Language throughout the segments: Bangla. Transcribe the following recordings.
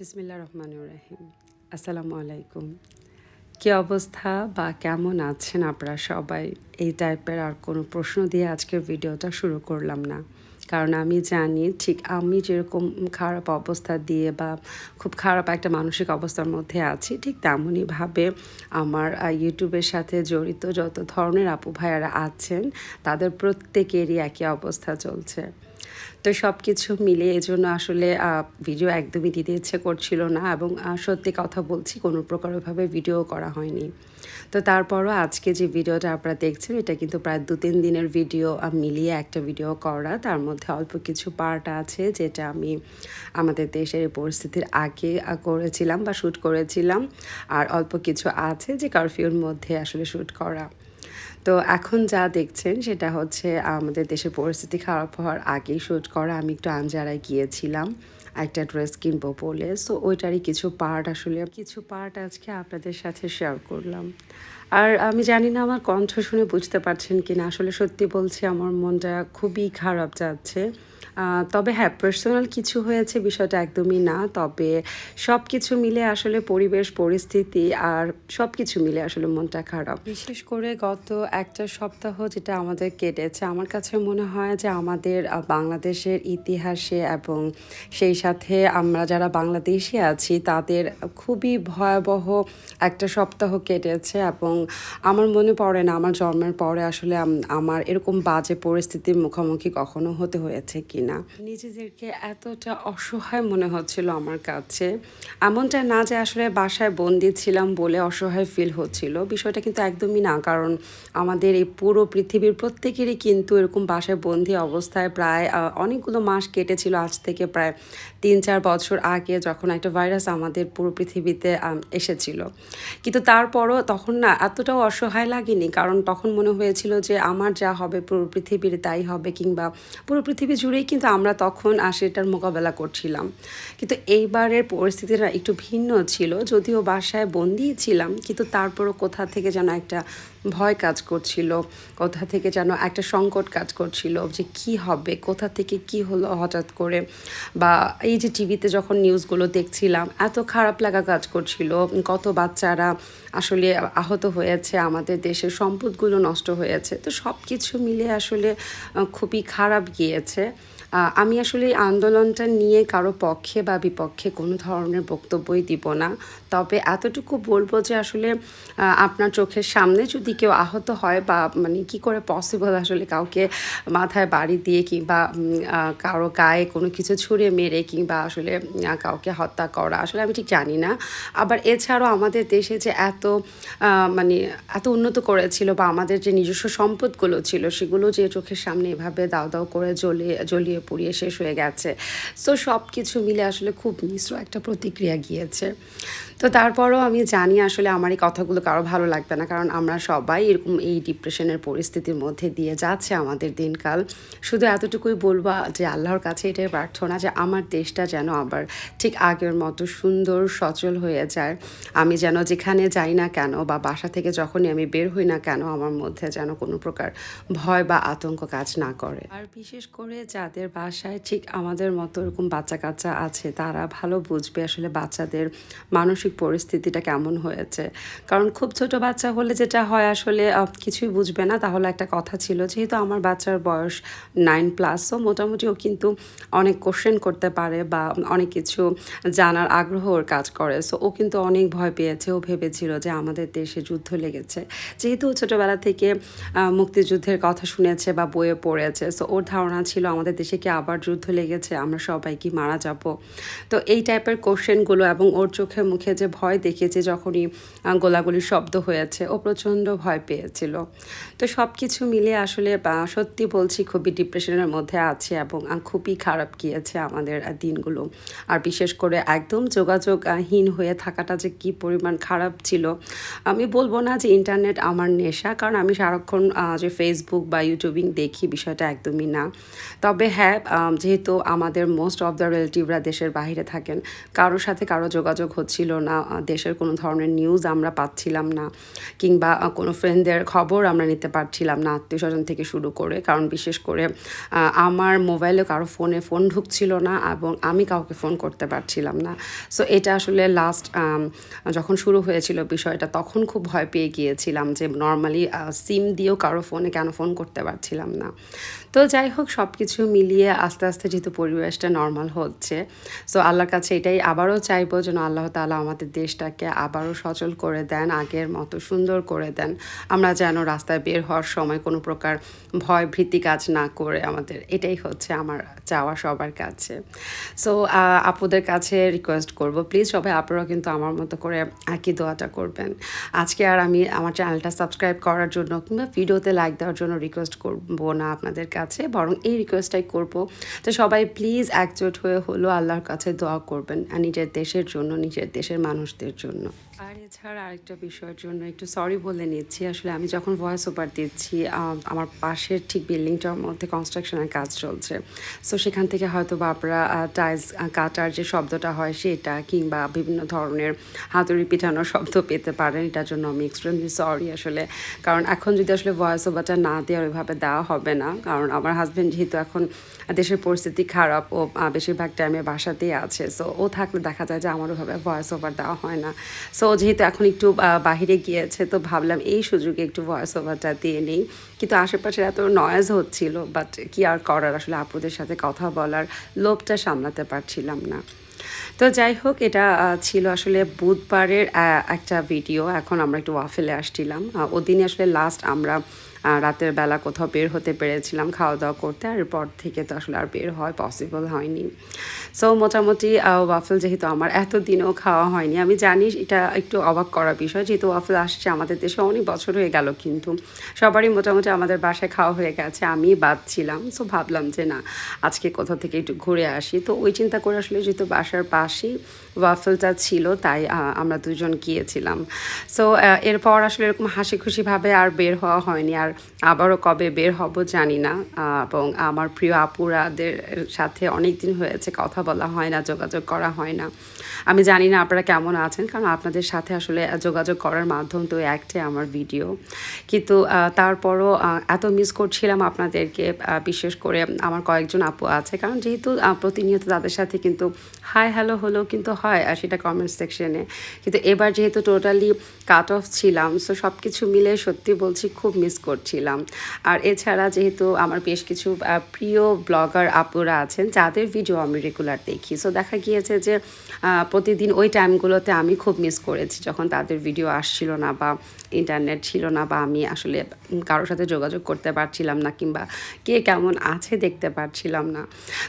বিসমিল্লা রহমান রাহিম আসসালামু আলাইকুম। কি অবস্থা বা কেমন আছেন আপনারা সবাই? এই টাইপের আর কোনো প্রশ্ন দিয়ে আজকের ভিডিওটা শুরু করলাম না। কারণ আমি জানি ঠিক আমি যেরকম খারাপ অবস্থা দিয়ে বা খুব খারাপ একটা মানসিক অবস্থার মধ্যে আছি, ঠিক তেমনইভাবে আমার ইউটিউবের সাথে জড়িত যত ধরনের আপু ভাইয়ারা আছেন, তাদের প্রত্যেকেরই একই অবস্থা চলছে। তো সব কিছু মিলে এই জন্য আসলে ভিডিও একদমই দিতে ইচ্ছে করছিল না এবং সত্যি কথা বলছি, কোনো প্রকারভাবে ভিডিও করা হয়নি। তো তারপরও আজকে যে ভিডিওটা আপনারা দেখছেন, এটা কিন্তু প্রায় দু তিন দিনের ভিডিও মিলিয়ে একটা ভিডিও করা। তার মধ্যে অল্প কিছু পার্ট আছে যেটা আমি আমাদের দেশের পরিস্থিতির আগে করেছিলাম বা শ্যুট করেছিলাম। আর অল্প কিছু আছে যে কারফিউর মধ্যে আসলে শ্যুট করা। তো এখন যা দেখছেন সেটা হচ্ছে, আমাদের দেশের পরিস্থিতি খারাপ হওয়ার আগেই শুট করা। আমি একটু আনজারায় গিয়েছিলাম, একটা ড্রেস কিনবো বলে। সো ওইটারই কিছু পার্ট আসলে, কিছু পার্ট আজকে আপনাদের সাথে শেয়ার করলাম। আর আমি জানি না আমার কণ্ঠ শুনে বুঝতে পারছেন কি না আসলে সত্যি বলছি আমার মনটা খুবই খারাপ যাচ্ছে। তবে হ্যাঁ পার্সোনাল কিছু হয়েছে, বিষয়টা একদমই না, তবে সব কিছু মিলে আসলে পরিবেশ, পরিস্থিতি আর সব কিছু মিলে আসলে মনটা খারাপ। বিশেষ করে গত একটা সপ্তাহ যেটা আমাদের কেটেছে, আমার কাছে মনে হয় যে আমাদের বাংলাদেশের ইতিহাসে এবং সেই সাথে আমরা যারা বাংলাদেশি আছি, তাদের খুবই ভয়াবহ একটা সপ্তাহ কেটেছে এবং আমার মনে পড়ে না, আমার জন্মের পরে আসলে আম- আমার এরকম বাজে পরিস্থিতির মুখোমুখি কখনো হতে হয়েছে কিনা। নিজেদেরকে এতটা অসহায় মনে হচ্ছিল আমার কাছে। এমনটা না যে আসলে বাসায় বন্দি ছিলাম বলে অসহায় ফিল হচ্ছিল। বিষয়টা কিন্তু একদমই না, কারণ আমাদের এই পুরো পৃথিবীর প্রত্যেকেরই কিন্তু এরকম বাসায় বন্দি অবস্থায় প্রায় অনেকগুলো মাস কেটেছিল আজ থেকে প্রায় তিন চার বছর আগে যখন একটা ভাইরাস আমাদের পুরো পৃথিবীতে এসেছিল। কিন্তু তারপরও তখন না এতটাও অসহায় লাগেনি। কারণ তখন মনে হয়েছিল যে আমার যা হবে পুরো পৃথিবীর তাই হবে কিংবা পুরো পৃথিবী জুড়েই কিন্তু আমরা তখন সেটার মোকাবেলা করছিলাম। কিন্তু এইবারের পরিস্থিতিটা একটু ভিন্ন ছিল। যদিও বাসায় বন্দিই ছিলাম, কিন্তু তারপরও কোথা থেকে যেন একটা ভয় কাজ করছিল, কোথা থেকে যেন একটা সংকট কাজ করছিল যে কি হবে, কোথা থেকে কি হলো হঠাৎ করে। বা এই যে টিভিতে যখন নিউজগুলো দেখছিলাম, এত খারাপ লাগা কাজ করছিল, কত বাচ্চারা আসলে আহত হয়েছে, আমাদের দেশের সম্পদগুলো নষ্ট হয়েছে। তো সব কিছু মিলে আসলে খুবই খারাপ গিয়েছে। আমি আসলে এই আন্দোলনটা নিয়ে কারও পক্ষে বা বিপক্ষে কোনো ধরনের বক্তব্যই দিব না। তবে এতটুকু বলব যে আসলে আপনার চোখের সামনে যদি কেউ আহত হয় বা মানে কি করে পসিবল আসলে কাউকে মাথায় বাড়ি দিয়ে কিংবা কারও গায়ে কোনো কিছু ছুঁড়ে মেরে কিংবা আসলে কাউকে হত্যা করা, আসলে আমি ঠিক জানি না। আবার এছাড়াও আমাদের দেশে যে এত মানে এত উন্নত করেছিল বা আমাদের যে নিজস্ব সম্পদগুলো ছিল, সেগুলো যে চোখের সামনে এভাবে দাও দাও করে জ্বলিয়ে জ্বলিয়ে পুড়িয়ে শেষ হয়ে গেছে। সো সব কিছু মিলে আসলে খুব মিশ্র একটা প্রতিক্রিয়া গিয়েছে। তো তারপরও আমি জানি আসলে আমার এই কথাগুলো কারও ভালো লাগবে না, কারণ আমরা সবাই এরকম এই ডিপ্রেশনের পরিস্থিতির মধ্যে দিয়ে যাচ্ছে আমাদের দিনকাল। শুধু এতটুকুই বলব যে আল্লাহর কাছে এটাই প্রার্থনা যে আমার দেশটা যেন আবার ঠিক আগের মতো সুন্দর, সচল হয়ে যায়। আমি যেন যেখানে যাই না কেন বা বাসা থেকে যখনই আমি বের হই না কেন, আমার মধ্যে যেন কোনো প্রকার ভয় বা আতঙ্ক কাজ না করে। আর বিশেষ করে যাদের বাসায় ঠিক আমাদের মতো এরকম বাচ্চা কাচ্চা আছে, তারা ভালো বুঝবে আসলে বাচ্চাদের মানসিক পরিস্থিতিটা কেমন হয়েছে? কারণ খুব ছোট বাচ্চা হলে যেটা হয় আসলে কিছুই বুঝবে না। তাহলে একটা কথা ছিল, যেহেতু আমার বাচ্চার বয়স নাইন প্লাসও মোটামুটি ও কিন্তু অনেক কোশ্চেন করতে পারে বা অনেক কিছু জানার আগ্রহ ওর কাজ করে। সো ও কিন্তু অনেক ভয় পেয়েছে। ও ভেবেছিল যে আমাদের দেশে যুদ্ধ লেগেছে। যেহেতু ও ছোটোবেলা থেকে মুক্তিযুদ্ধের কথা শুনেছে বা বইয়ে পড়েছে সো ওর ধারণা ছিল আমাদের দেশে কি আবার যুদ্ধ লেগেছে? আমরা সবাই কি মারা যাব? তো এই টাইপের কোশ্চেনগুলো এবং ওর চোখে মুখে যে ভয় দেখেছে যখনই গোলাগুলির শব্দ হয়েছে ও প্রচণ্ড ভয় পেয়েছিল। তো সব কিছু মিলে আসলে সত্যি বলছি খুবই ডিপ্রেশনের মধ্যে আছে এবং খুবই খারাপ গিয়েছে আমাদের দিনগুলো। আর বিশেষ করে একদম যোগাযোগহীন হয়ে থাকাটা যে কি পরিমাণ খারাপ ছিল, আমি বলব না যে ইন্টারনেট আমার নেশা, কারণ আমি সারাক্ষণ যে ফেসবুক বা ইউটিউবিং দেখি বিষয়টা একদমই না। তবে হ্যাঁ যেহেতু আমাদের মোস্ট অফ দ্য রিলেটিভরা দেশের বাইরে থাকেন, কারোর সাথে কারও যোগাযোগ হচ্ছিল না। না দেশের কোনো ধরনের নিউজ আমরা পাচ্ছিলাম না কিংবা কোনো ফ্রেন্ডদের খবর আমরা নিতে পারছিলাম না আত্মীয় স্বজন থেকে শুরু করে। কারণ বিশেষ করে আমার মোবাইলে কারও ফোনে ফোন ঢুকছিল না এবং আমি কাউকে ফোন করতে পারছিলাম না। সো এটা আসলে লাস্ট যখন শুরু হয়েছিল বিষয়টা, তখন খুব ভয় পেয়ে গিয়েছিলাম যে নর্মালি সিম দিয়েও কারও ফোনে কেন ফোন করতে পারছিলাম না। তো যাই হোক সব কিছু মিলিয়ে আস্তে আস্তে যেহেতু পরিবেশটা নর্মাল হচ্ছে সো আল্লাহর কাছে এটাই আবারও চাইব যেন আল্লাহ তালা আমাদের দেশটাকে আবারও সচল করে দেন, আগের মতো সুন্দর করে দেন। আমরা যেন রাস্তায় বের হওয়ার সময় কোনো প্রকার ভয় ভীতি কাজ না করে আমাদের। এটাই হচ্ছে আমার চাওয়া সবার কাছে। সো আপুদের কাছে রিকোয়েস্ট করব। প্লিজ সবাই আপনারাও কিন্তু আমার মতো করে একই দোয়াটা করবেন। আজকে আর আমি আমার চ্যানেলটা সাবস্ক্রাইব করার জন্য কিংবা ভিডিওতে লাইক দেওয়ার জন্য রিকোয়েস্ট করব না আপনাদের কাছে। বরং এই রিকোয়েস্টটাই করব যে সবাই প্লিজ একজোট হয়ে হলো আল্লাহর কাছে দোয়া করবেন। আর নিজের দেশের জন্য, নিজের দেশের মানুষদের জন্য। আর এছাড়া আরেকটা বিষয়ের জন্য একটু সরি বলে নিচ্ছি। আসলে আমি যখন ভয়েস ওভার দিচ্ছি আমার পাশের ঠিক বিল্ডিংটার মধ্যে কনস্ট্রাকশনের কাজ চলছে। সো সেখান থেকে হয়তো বা আপনারা টাইলস কাটার যে শব্দটা হয় সেটা কিংবা বিভিন্ন ধরনের হাতুড়ি পিঠানোর শব্দ পেতে পারেন। এটার জন্য আমি এক্সট্রিমলি সরি আসলে। কারণ এখন যদি আসলে ভয়েস ওভারটা না দেওয়া ওইভাবে দেওয়া হবে না, কারণ আমার হাজব্যান্ড যেহেতু এখন দেশের পরিস্থিতি খারাপ, ও বেশিরভাগ টাইমে বাসাতেই আছে। সো ও থাকলে দেখা যায় যে আমার ওইভাবে ভয়েস ওভার দেওয়া হয় না। সো যেহেতু এখন একটু বাহিরে গিয়েছে, তো ভাবলাম এই সুযোগে একটু ভয়েস ওভারটা দিয়ে নিই। কিন্তু আশেপাশের এত নয়েজ হচ্ছিল বাট কি আর করার? আসলে আপুদের সাথে কথা বলার লোভটা সামলাতে পারছিলাম না। তো যাই হোক, এটা ছিল আসলে বুধবারের একটা ভিডিও এখন আমরা একটু ওয়াফেলে আসছিলাম। ওদিনে আসলে লাস্ট আমরা রাতের বেলা কোথাও বের হতে পেরেছিলাম খাওয়া দাওয়া করতে, আর এরপর থেকে তো আসলে আর বের হয় পসিবল হয়নি। সো মোটামুটি ওয়াফেল যেহেতু আমার এতদিনও খাওয়া হয়নি, আমি জানি এটা একটু অবাক করা বিষয়, যেহেতু ওয়াফেল আসছে আমাদের দেশে অনেক বছর হয়ে গেল কিন্তু সবারই মোটামুটি আমাদের বাসায় খাওয়া হয়ে গেছে, আমি বাদ ছিলাম। সো ভাবলাম যে না, আজকে কোথাও থেকে একটু ঘুরে আসি। তো ওই চিন্তা করে আসলে যেহেতু বাসার পাশেই ওয়াফেলটা ছিল, তাই আমরা দুজন গিয়েছিলাম। সো এরপর আসলে এরকম হাসি খুশিভাবে আর বের হওয়া হয়নি, আর আবারও কবে বের হব জানি না এবং আমার প্রিয় আপুরাদের সাথে অনেক দিন হয়েছে কথা বলা হয় না, যোগাযোগ করা হয় না। আমি জানি না আপনারা কেমন আছেন, কারণ আপনাদের সাথে আসলে যোগাযোগ করার মাধ্যম তো একটাই আমার ভিডিও কিন্তু তারপরও এত মিস করছিলাম আপনাদেরকে বিশেষ করে আমার কয়েকজন আপু আছে, কারণ যেহেতু প্রতিনিয়ত তাদের সাথে কিন্তু হাই হ্যালো হলেও কিন্তু হয়, আর সেটা কমেন্ট সেকশনে কিন্তু এবার যেহেতু টোটালি কাট অফ ছিলাম সো সব কিছু মিলে সত্যি বলছি খুব মিস করছিলাম। আর এছাড়া যেহেতু আমার বেশ কিছু প্রিয় ব্লগার আপুরা আছেন, যাদের ভিডিও আমি রেগুলার দেখি। সো দেখা গিয়েছে যে প্রতিদিন ওই টাইমগুলোতে আমি খুব মিস করেছি যখন তাদের ভিডিও আসছিল না বা ইন্টারনেট ছিল না বা আমি আসলে কারোর সাথে যোগাযোগ করতে পারছিলাম না কিংবা কে কেমন আছে দেখতে পারছিলাম না।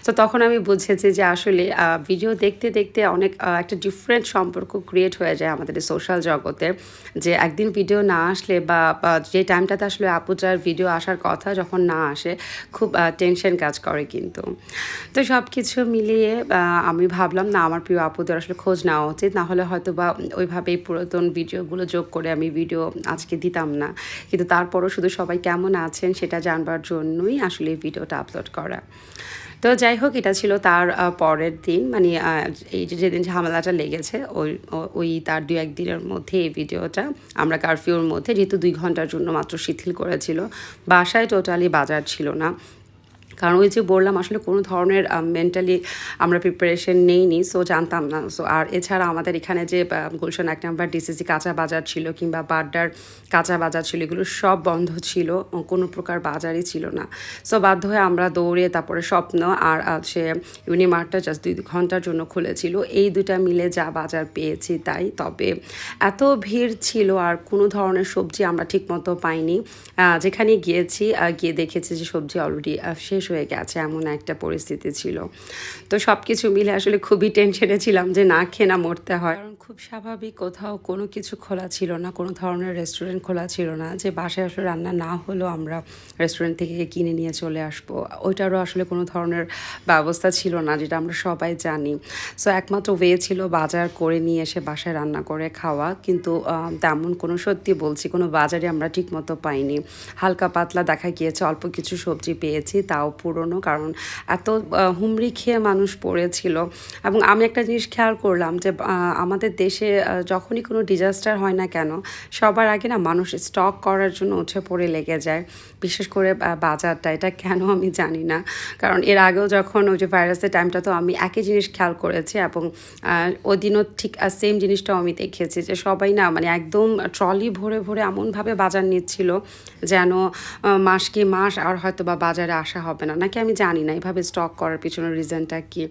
তো তখন আমি বুঝেছি যে আসলে ভিডিও দেখতে দেখতে অনেক একটা ডিফারেন্ট সম্পর্ক ক্রিয়েট হয়ে যায় আমাদের সোশ্যাল জগতে। যে একদিন ভিডিও না আসলে বা যে টাইমটাতে আসলে আপুটার ভিডিও আসার কথা যখন না আসে, খুব টেনশন কাজ করে কিন্তু। তো সব কিছু মিলিয়ে আমি ভাবলাম, না, আমার প্রিয় আপুদের আসলে খোঁজ নেওয়া উচিত। না হলে হয়তো বা ওইভাবেই পুরাতন ভিডিওগুলো যোগ করে আমি ভিডিও আজকে দিতাম না। কিন্তু তারপরও শুধু সবাই কেমন আছেন সেটা জানবার জন্যই আসলে ভিডিওটা আপলোড করা। তো যাই হোক, এটা ছিল তার পরের দিন। মানে এই যে যেদিন ঝামেলাটা লেগেছে, ওই ওই তার দু একদিনের মধ্যে এই ভিডিওটা আমরা কারফিউর মধ্যে, যেহেতু দুই ঘণ্টার জন্য মাত্র শিথিল করেছিল, বাসায় টোটালি বাজার ছিল না। কারণ ওই যে বললাম, আসলে কোনো ধরনের মেন্টালি আমরা প্রিপারেশন নেইনি সো জানতাম না। সো আর এছাড়া আমাদের এখানে যে গুলশান এক নম্বর ডিসিসি কাঁচা বাজার ছিল কিংবা বাড্ডার কাঁচা বাজার ছিল, এগুলো সব বন্ধ ছিল, কোনো প্রকার বাজারই ছিল না। সো বাধ্য হয়ে আমরা দৌড়ে তারপরে স্বপ্ন আর সে ইউনিমার্টটা জাস্ট দুই ঘণ্টার জন্য খুলেছিল। এই দুটা মিলে যা বাজার পেয়েছি তাই। তবে এত ভিড় ছিল আর কোনো ধরনের সবজি আমরা ঠিকমতো পাইনি। যেখানে গিয়েছি গিয়ে দেখেছি যে সবজি অলরেডি শেষ হয়ে গেছে, এমন একটা পরিস্থিতি ছিল। তো সব কিছু মিলে আসলে খুবই টেনশনে ছিলাম যে না খেয়ে না মরতে হয়। কারণ খুব স্বাভাবিক কোথাও কোনো কিছু খোলা ছিল না, কোনো ধরনের রেস্টুরেন্ট খোলা ছিল না যে বাসায় আসলে রান্না না হলেও আমরা রেস্টুরেন্ট থেকে কিনে নিয়ে চলে আসব। ওইটারও আসলে কোনো ধরনের ব্যবস্থা ছিল না যেটা আমরা সবাই জানি। সো একমাত্র ওয়ে ছিল বাজার করে নিয়ে এসে বাসায় রান্না করে খাওয়া। কিন্তু তেমন কোনো, সত্যি বলছি, কোনো বাজারে আমরা ঠিকমতো পাইনি। হালকা পাতলা দেখা গিয়েছে, অল্প কিছু সবজি পেয়েছি, তাও পুরনো কারণ এত হুমড়ি খেয়ে মানুষ পড়েছিল। এবং আমি একটা জিনিস খেয়াল করলাম যে আমাদের দেশে যখনই কোনো ডিজাস্টার হয় না কেন সবার আগে না মানুষ স্টক করার জন্য উঠে পড়ে লেগে যায়। বিশেষ করে বাজারটা এটা কেন আমি জানি না। কারণ এর আগেও যখন ওই যে ভাইরাসের টাইমটা তো আমি একই জিনিস খেয়াল করেছি এবং আহ, ওই দিনও ঠিক সেম জিনিসটাও আমি দেখেছি যে সবাই না মানে একদম ট্রলি ভরে ভরে এমনভাবে বাজার নিচ্ছিল যেন আহ, মাস কি মাস আর হয়তো বা বাজারে আসা হবে না? নাকি আমি জানি না, এভাবে স্টক করার পিছনের রিজনটা কি?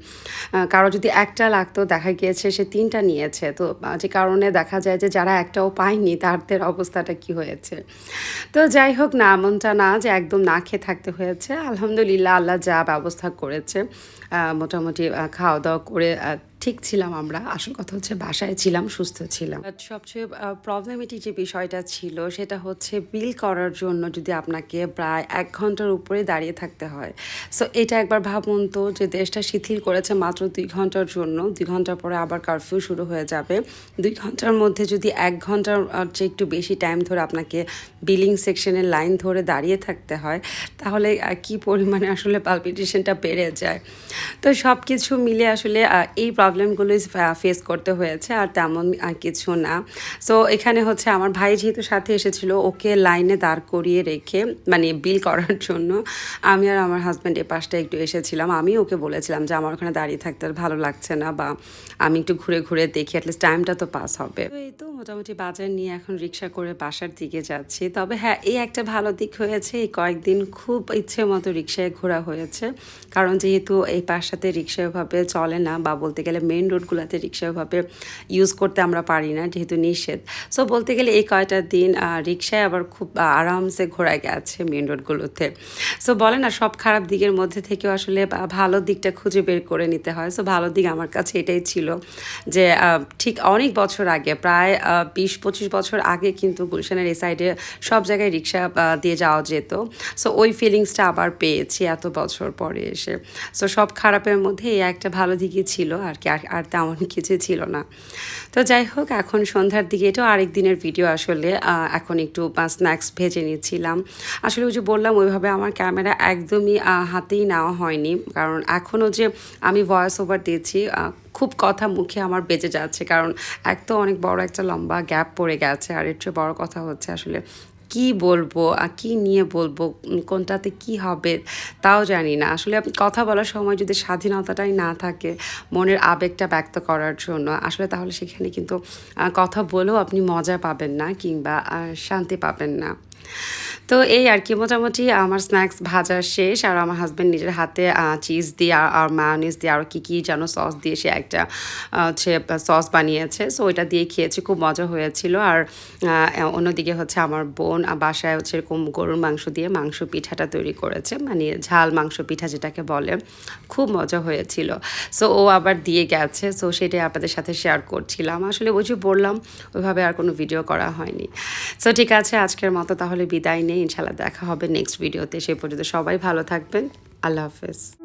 কারও যদি একটা লাগতো, দেখা গিয়েছে সে তিনটা নিয়েছে। তো যে কারণে দেখা যায় যে যারা একটাও পায়নি, তাদের অবস্থাটা কি হয়েছে? তো যাই হোক, না, এমনটা না যে একদম না খেয়ে থাকতে হয়েছে। আলহামদুলিল্লাহ, আল্লাহ যা ব্যবস্থা করেছে মোটামুটি খাওয়া দাওয়া করে ঠিক ছিলাম আমরা। আসল কথা হচ্ছে বাসায় ছিলাম, সুস্থ ছিলাম। সবচেয়ে প্রবলেমেটিক যে বিষয়টা ছিল সেটা হচ্ছে বিল করার জন্য যদি আপনাকে প্রায় এক ঘণ্টার উপরে দাঁড়িয়ে থাকতে হয়। সো এটা একবার ভাবুন তো যে দেশটা শিথিল করেছে মাত্র দুই ঘণ্টার জন্য, দুই ঘণ্টার পরে আবার কারফিউ শুরু হয়ে যাবে। দুই ঘণ্টার মধ্যে যদি এক ঘণ্টার চেয়ে একটু বেশি টাইম ধরে আপনাকে বিলিং সেকশনের লাইন ধরে দাঁড়িয়ে থাকতে হয়, তাহলে কি পরিমাণে আসলে পালপিটেশনটা বেড়ে যায়। তো সব কিছু মিলে আসলে এই প্রবলেমগুলোই ফেস করতে হয়েছে আর তেমন কিছু না। সো এখানে হচ্ছে আমার ভাই যেহেতু সাথে এসেছিল, ওকে লাইনে দাঁড় করিয়ে রেখে মানে বিল করার জন্য আমি আর আমার হাজব্যান্ড এ পাশটা একটু এসেছিলাম। আমি ওকে বলেছিলাম যে, আমার ওখানে দাঁড়িয়ে থাকতে আর ভালো লাগছে না বা আমি একটু ঘুরে ঘুরে দেখি অ্যাটলিস্ট টাইমটা তো পাস হবে। এই তো মোটামুটি বাজার নিয়ে এখন রিক্সা করে বাসার দিকে যাচ্ছি। তবে হ্যাঁ এই একটা ভালো দিক হয়েছে, এই কয়েকদিন খুব ইচ্ছে মতো রিক্সায় ঘোরা হয়েছে। কারণ যেহেতু এই পাশটাতে রিক্সা ওভাবে চলে না বা বলতে গেলে মেন রোডগুলোতে রিক্সা ওভাবে ইউজ করতে আমরা পারি না, যেহেতু নিষেধ। সো বলতে গেলে এই কয়টা দিন রিক্সায় আবার খুব আরামসে ঘোরা গেছে মেন রোডগুলোতে সো বলে না, সব খারাপ দিকের মধ্যে থেকেও আসলে ভালো দিকটা খুঁজে বের করে নিতে হয়। সো ভালো দিক আমার কাছে এটাই ছিল যে ঠিক অনেক বছর আগে, প্রায় বিশ, পঁচিশ বছর আগে কিন্তু গুলশানের এই সাইডে সব জায়গায় রিক্সা দিয়ে যাওয়া যেত। সো ওই ফিলিংসটা আবার পেয়েছি এত বছর পরে এসে। সো সব খারাপের মধ্যে এই একটা ভালো দিকই ছিল আর কি। আর আর তেমন কিছু ছিল না। তো যাই হোক, এখন সন্ধ্যার দিকে এটাও আরেক দিনের ভিডিও আসলে এখন একটু স্ন্যাক্স ভেজে নিচ্ছিলাম। আসলে ওই যে বললাম, ওইভাবে আমার ক্যামেরা একদমই হাতেই নেওয়া হয়নি। কারণ এখনও যে আমি ভয়েস ওভার দিয়েছি খুব কথা মুখে আমার বেজে যাচ্ছে। কারণ এক তো অনেক বড় একটা লম্বা গ্যাপ পড়ে গেছে, আর এর চেয়ে বড় কথা হচ্ছে আসলে কি বলব কি নিয়ে বলব, কোনটাতে কি হবে তাও জানি না। আসলে কথা বলার সময় যদি স্বাধীনতাটাই না থাকে মনের আবেগটা ব্যক্ত করার জন্য, আসলে তাহলে সেখানে কিন্তু কথা বলেও আপনি মজা পাবেন না কিংবা শান্তি পাবেন না। তো এই আর কি, মোটামুটি আমার স্ন্যাক্স ভাজা শেষ আর আমার হাজব্যান্ড নিজের হাতে চিজ দিয়ে আর- মায়োনিজ দিয়ে আরও কী কী যেন সস দিয়ে সে একটা হচ্ছে সস বানিয়েছে। সো ওইটা দিয়ে খেয়েছি, খুব মজা হয়েছিল। আর অন্যদিকে হচ্ছে আমার বোন বাসায় হচ্ছে এরকম গরুর মাংস দিয়ে মাংস পিঠাটা তৈরি করেছে। মানে ঝাল মাংস পিঠা যেটাকে বলে, খুব মজা হয়েছিল। সো ও আবার দিয়ে গেছে। সো সেটাই আপনাদের সাথে শেয়ার করছিলাম। আসলে ওই যে বললাম, ওইভাবে আর কোনো ভিডিও করা হয়নি। সো ঠিক আছে, আজকের মতো তাহলে বিদায় নেই। ইনশাল্লাহ দেখা হবে নেক্সট ভিডিওতে সে পর্যন্ত সবাই ভালো থাকবেন। আল্লাহ হাফেজ।